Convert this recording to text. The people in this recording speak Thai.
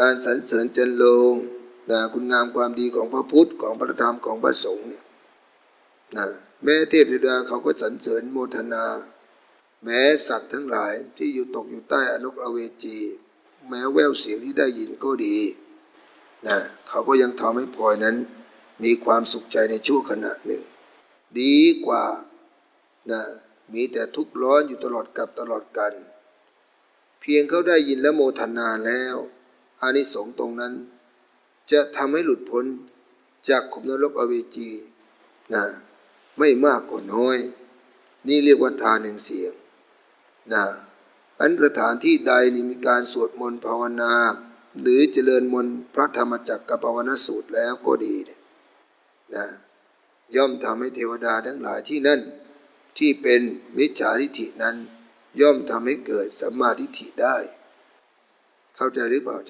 การสรรเสริญเจันโลงนะคุณงามความดีของพระพุทธของพระธรรมของพระสงฆ์เนี่ยนะแม้เทพเทวดาเขาก็สรรเสริญโมทนา แม้สัตว์ทั้งหลายที่อยู่ตกอยู่ใต้อนกอเวจี แม้แววเสียงที่ได้ยินก็ดีนะเขาก็ยังทำให้พลอยนั้น มีความสุขใจในชั่วขณะหนึ่ง ดีกว่านะมีแต่ทุกข์ร้อนอยู่ตลอดกับตลอดกัน เพียงเขาได้ยินและโมทนาแล้ว อานิสงส์ตรงนั้น จะทำให้หลุดพ้นจากขุมนรกอเวจีนะไม่มากก็น้อย นี่เรียกว่าทานแห่งเสียงนะอันสถานที่ใดนี่มีการสวดมนต์ภาวนา หรือเจริญมนต์พระธรรมจักรกับภาวนาสูตรแล้วก็ดีเนี่ยนะย่อมทำให้เทวดาทั้งหลายที่นั่น ที่เป็นมิจฉาทิฏฐินั้น ย่อมทำให้เกิดสัมมาทิฏฐิได้ เข้าใจหรือเปล่าจ๊ะ